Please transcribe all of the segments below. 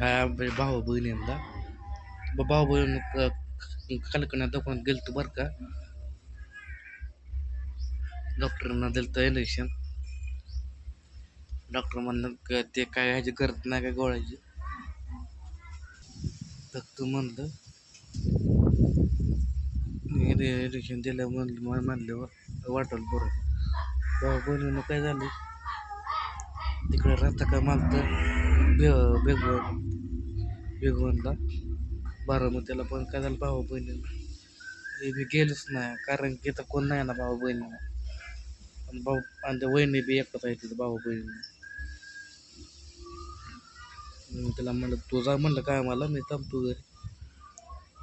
हा म्हणजे भाऊ बहिणींना. ब- भाऊ बहीण कल्पना दुकानात गेलतो बरं का. डॉक्टरांना दिलं तर इंजेक्शन डॉक्टर म्हणलं ते काय ह्याची गरज नाही काय गोळ्याची? तू म्हणलं इंजेक्शन दिलं म्हणलं म्हणलं वाटल बरं. भाऊ बहिणीनं काय झालं? तिकडे राहता का मानतं बे बेगवर. बेगवनला. बारामतीला पण काय झालं भाऊ बहिणीला हे मी गेलोच नाही कारण की इथं कोण नाही ना भाऊ बहिणीला आणि भाऊ आणि त्या वहिनी बी एकच आहे तिथं भाऊ बहिणी मग त्याला म्हणलं तू जा म्हणलं काय मला मी थांबतो घरी.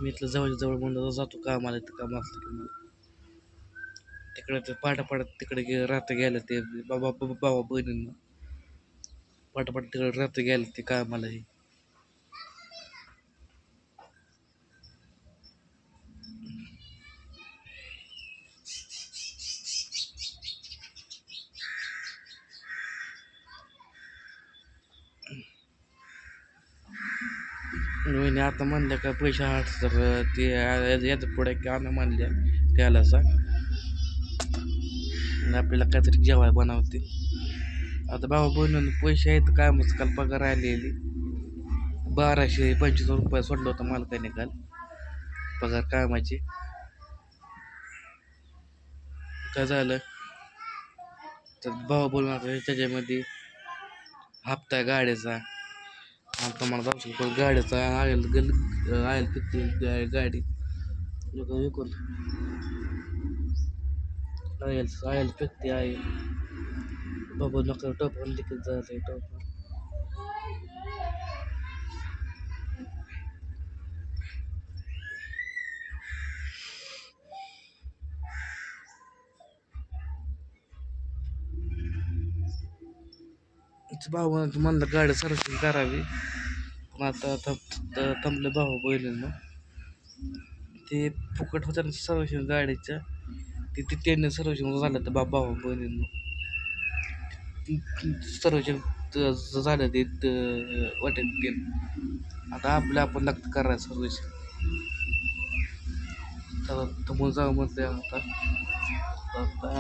मी इथलं जवळच्या जवळ म्हणलं जातो कामाला इथं काम असलं की मला. तिकडे ते पाटा तिकडे गे राहता गेलं ते बाबा बाबा बहिणींना. पाटापाट तिकडे राहता गेलं ते कामाला हे. वहिनी आता म्हणलं का पैसे हाट तर ते याचं पुढे की आणा म्हणल्या त्याला सांग. आणि आपल्याला काहीतरी जेवाय बनवते. आता भाऊ बहिणीनं पैसे आहेत काय मग काल पगार आलेली. बाराशे पंचवीस रुपये सोडलं होतं मालकाने काल. पगार कामाचे. काय झालं? तर भाऊ बोलून आता त्याच्यामध्ये हप्ता आहे गाड्याचा आता मला जाऊ गाड्याचा आयल गल आयल किती गाडी लोक विकून आयल आयल किती आहे. बाबा नका टोपण लिखित टोप टोपण भाऊ म्हणलं गाडी सर्व्हिसिंग करावी. पण आता थंप थांबलं भाऊ बहिणींना ते फुकट होतं ना सर्व्हिसिंग गाडीच्या ते ते त्यांनी सर्व्हिसिंग झालं तर बा भाऊ बहिणींना. सर्व्हिसिंग झालं ते वाटेल ते. आता आपलं आपण लागतं करायला सर्व्हिसिंग तर तुम्हाला जाऊ म्हणते आता. आता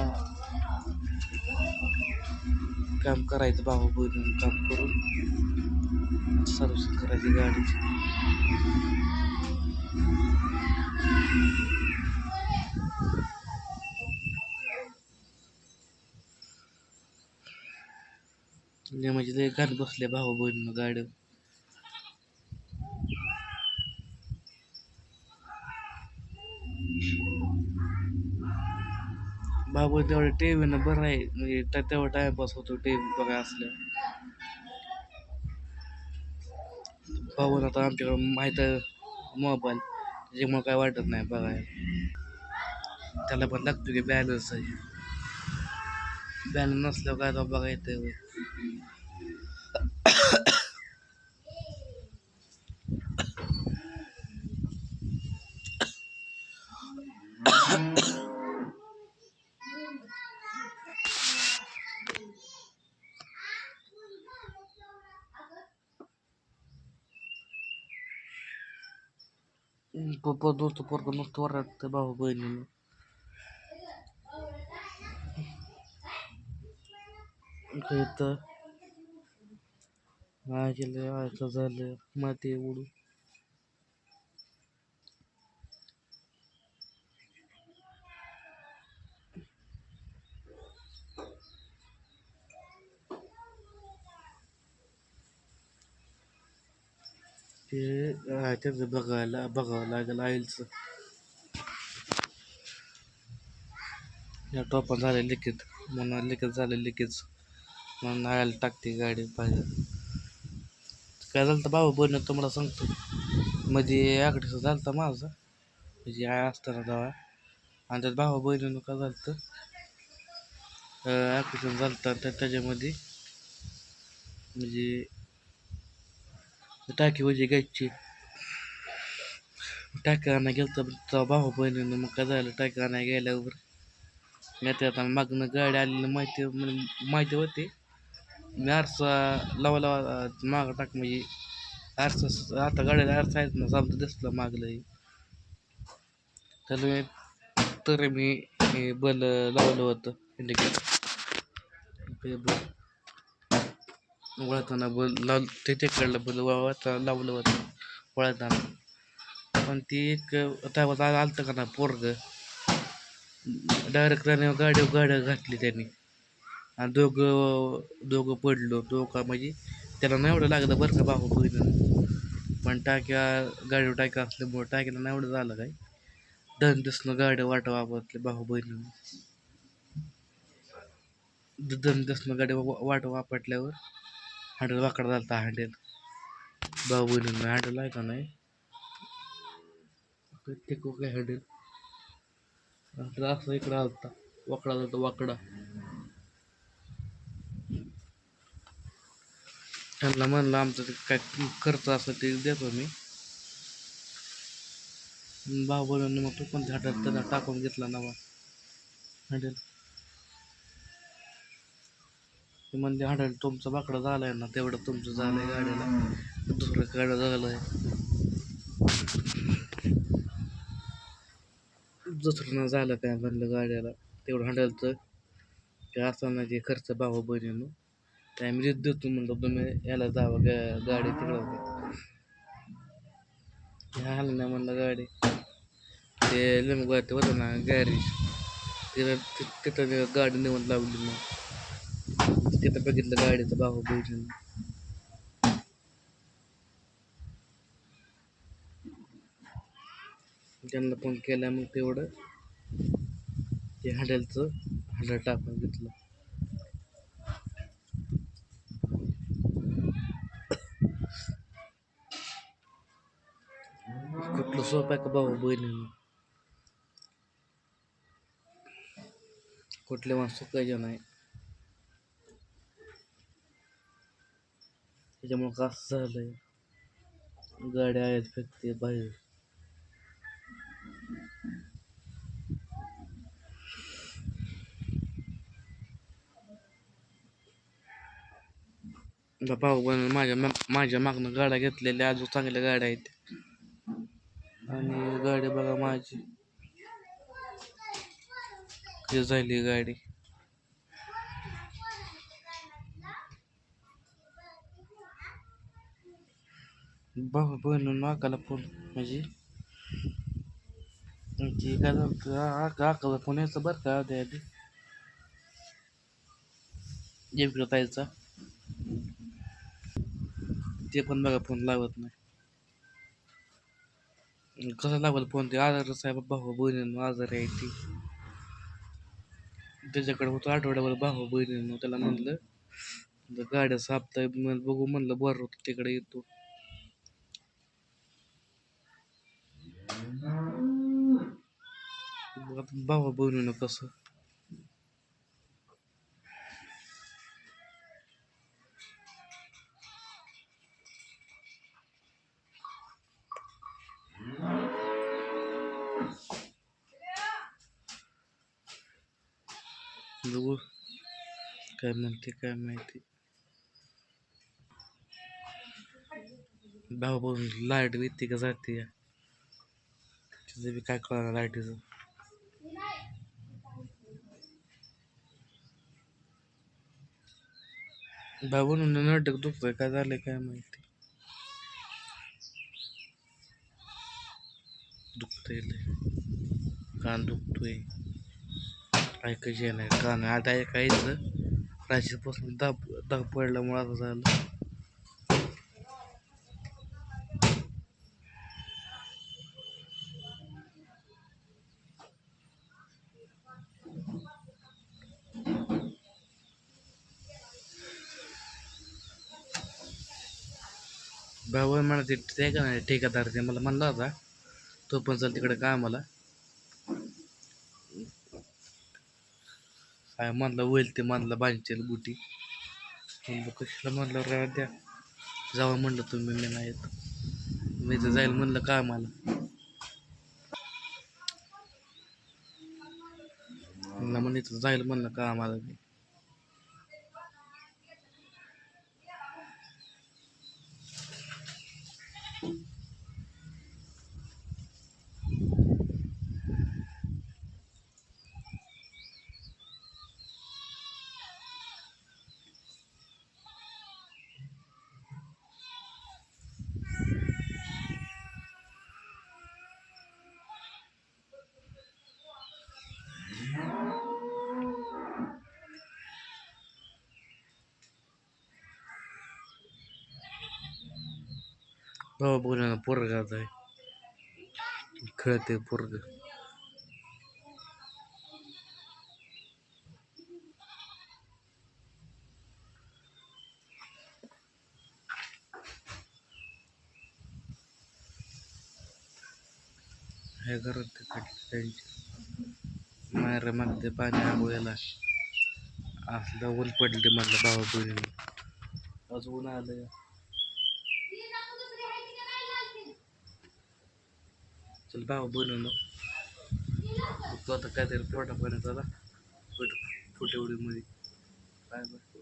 काम करायचं भाऊ बहिणी काम करून. सर्व्हिसिंग करायची गाडीची म्हणजे लय बसले भाऊ बहिणीनं गाड्या बाबू तेवढं टी व्हीनं बरं आहे. म्हणजे तेवढा टाइमपास होतो टी व्ही बघा असलं भाऊ आता आमच्याकडं माहीत आहे मोबाईल त्याच्यामुळे काय वाटत नाही बघायला. त्याला पण लागतो की बॅलन्स आहे. बॅलन्स नसल्यावर काय तो बघा येतं दोस्त पोरग नुसतं वरडतं भाऊ बहिणीनं इथं काय केलं असं झालं माती उडू ते हा, त्याचं बघायला बघावं लागेल आईलचं या टोपण झालं लिकेज म्हणून लिकेज झालं लिकेज म्हणून आयला टाकते गाडी पाहिजे काय झालं तर भाऊ बहिणी तुम्हाला सांगतो मध्ये आकडीचं झालं तर माझं म्हणजे आय असताना तेव्हा आणि त्यात भावा बहिणीनं काय झालं तर ॲक्सिडेंट झालं तर त्याच्यामध्ये म्हणजे टाकी वजी घ्यायची टाकी आणा गेलं तर भाऊ बहिणीनं मग काय झालं टाकी आणा गेल्यावर नाही आता मागनं गाडी आलेली माहिती म्हणजे माहिती होती मी आरसा लावा लावा मागं टाक म्हणजे आरसा आता गाडीला आरसा आहेत ना समजा दिसला मागलं त्याला मी तर मी हे बल लावलं होतं इंडिकेटर वळताना बल लाव ते तिकडलं बल वळता लावलं होतं वळताना. पण ती एक त्यावर आलतं का ना पोरग? डायरेक्ट त्याने गाड्या गाड्या घातली त्यांनी. आणि दोघं दोघं पडलो दोघं म्हणजे त्याला नाही एवढं लागलं बरं का बाबा बहिणीनं. पण टाक्या गाडीवर टाक्या असल्यामुळे टाक्याला नाही एवढं झालं काय? दन दिसणं गाड्या वाट वापरतले भाऊ बहिणीनं. दन दिसणं गाड्या वाट वापरल्यावर हँडल वाकडा झालता हँडल. भाऊ बहिणीनं हँडल आहे का नाही? प्रत्येक काय हँडल. हँडल असं इकडं आलता. वाकडा झालता वाकडा. त्यांना म्हणलं आमचं ते काय खर्च असं ते देतो मी. भाऊ मग तू पण हँडल त्यांना टाकून घेतला नवा. हँडल. ते म्हणजे हँडल तुमचं बाकडं झालंय ना तेवढं तुमचं झालंय गाडीला दुसरं गाडं झालंय? दुसरं झालं काय म्हणलं गाड्याला. तेवढं हँडलचं. ते असताना जे खर्च भाऊ बहिणीनं त्या मी देतो म्हणलं तुम्ही याला जावा गा गाडी तिकडं आलं नाही म्हणलं गाडी. ते लिंबू ते होतं ना गॅरेज तिथं तिथं गाडी नेऊन लावली मग. तिथं बघितलं गाडीचं भाऊ बघितलं त्यांना फोन केला मग तेवढं. ते हँडलचं हँडल टाकून घेतलं. कुठलं सोपा आहे का भाऊ बहिणीनं? कुठले माणसं काही नाही त्याच्यामुळं कसं झालंय. गाड्या आहेत फेकते बाहेर. भाऊ बन माझ्या माझ्या मागनं गाड्या घेतलेल्या अजून चांगल्या गाड्या आहेत. आणि गाडी बघा माझी. झाली गाडी? भाऊ बहिणून आकाला फोन. म्हणजे? ती काय झालं आकाला फोन यायचा बरं का आधी आधी? जेवढं जायचा ते पण बघा फोन लावत नाही. कसा लावलं फोन ते? आजार साहेब भाऊ बहिणीनं आजार आहे ती. त्याच्याकडे होतो आठवड्यावर भाऊ बहिणीनं. त्याला म्हणलं गाड्या सापताय बघू म्हणलं बरं होतं तिकडे येतो. भाऊ बहिणीनं कसं? बघू काय म्हणते काय माहिती? भाऊ भाऊ लाइट येते का जाते तिचं बी काय कळणार लाईटीचं भाऊ नाटक दुखतोय. काय झालंय काय माहिती? दुखतंय लय. कान दुखतोय. ऐकायचे नाही कान. आता ऐकायचं. राशीपासून दाब दाब पडल्यामुळे असं झालं. भाऊ म्हणा ते ते का नाही ठेकेदार ते मला म्हणला होता तो पण चल तिकडे काय मला काय म्हणलं होईल ते म्हणलं बांधचेल बुटी. म्हणलं कशाला म्हणलं राहा द्या. जावं म्हणलं तुम्ही मी नाही येत. मी तर जाईल म्हणलं काय मला म्हणलं म्हणे इथं जाईल म्हणलं का आम्हाला मी भावा बोला पोरगाच आहे. खेळते पोरग. हे करत त्यांची. मायर मागते पाणी आंघोळ्याला. असलं ऊन पडले म्हणलं भावा बहिणी आज ऊन आलं चल भावा बनवलं तू आता काहीतरी पोटा पाण्यात आला फुटे उडीमध्ये बाय बरं?